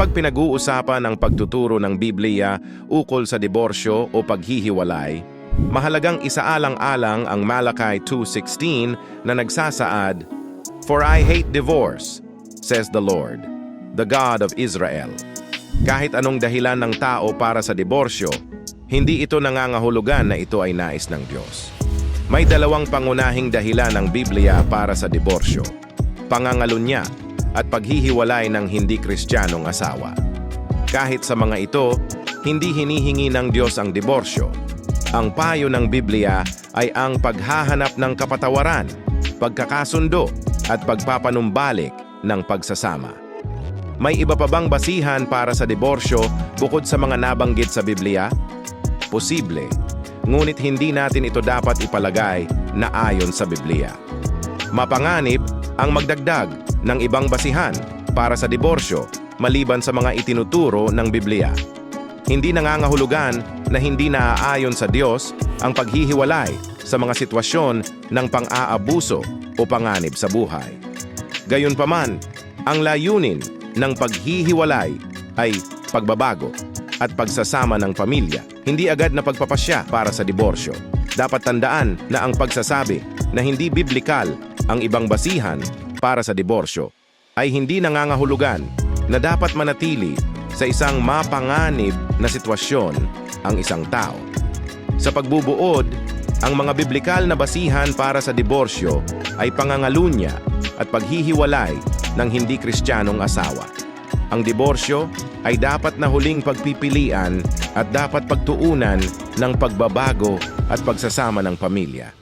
Kapag pinag-uusapan ang pagtuturo ng Biblia ukol sa diborsyo o paghihiwalay, mahalagang isaalang-alang ang Malachi 2.16 na nagsasaad, For I hate divorce, says the Lord, the God of Israel. Kahit anong dahilan ng tao para sa diborsyo, hindi ito nangangahulugan na ito ay nais ng Diyos. May dalawang pangunahing dahilan ng Biblia para sa diborsyo. Pangangalunya at paghihiwalay ng hindi kristyanong asawa. Kahit sa mga ito, hindi hinihingi ng Diyos ang diborsyo. Ang payo ng Biblia ay ang paghahanap ng kapatawaran, pagkakasundo at pagpapanumbalik ng pagsasama. May iba pa bang basihan para sa diborsyo bukod sa mga nabanggit sa Biblia? Posible, ngunit hindi natin ito dapat ipalagay na ayon sa Biblia. Mapanganib ang magdagdag ng ibang basihan para sa diborsyo maliban sa mga itinuturo ng Biblia. Hindi nangangahulugan na hindi naaayon sa Diyos ang paghihiwalay sa mga sitwasyon ng pang-aabuso o panganib sa buhay. Gayunpaman, ang layunin ng paghihiwalay ay pagbabago at pagsasama ng pamilya, hindi agad na pagpapasya para sa diborsyo. Dapat tandaan na ang pagsasabi na hindi biblikal ang ibang basihan para sa diborsyo ay hindi nangangahulugan na dapat manatili sa isang mapanganib na sitwasyon ang isang tao. Sa pagbubuod, ang mga biblikal na basihan para sa diborsyo ay pangangalunya at paghihiwalay ng hindi kristyanong asawa. Ang diborsyo ay dapat na huling pagpipilian at dapat pagtuunan ng pagbabago at pagsasama ng pamilya.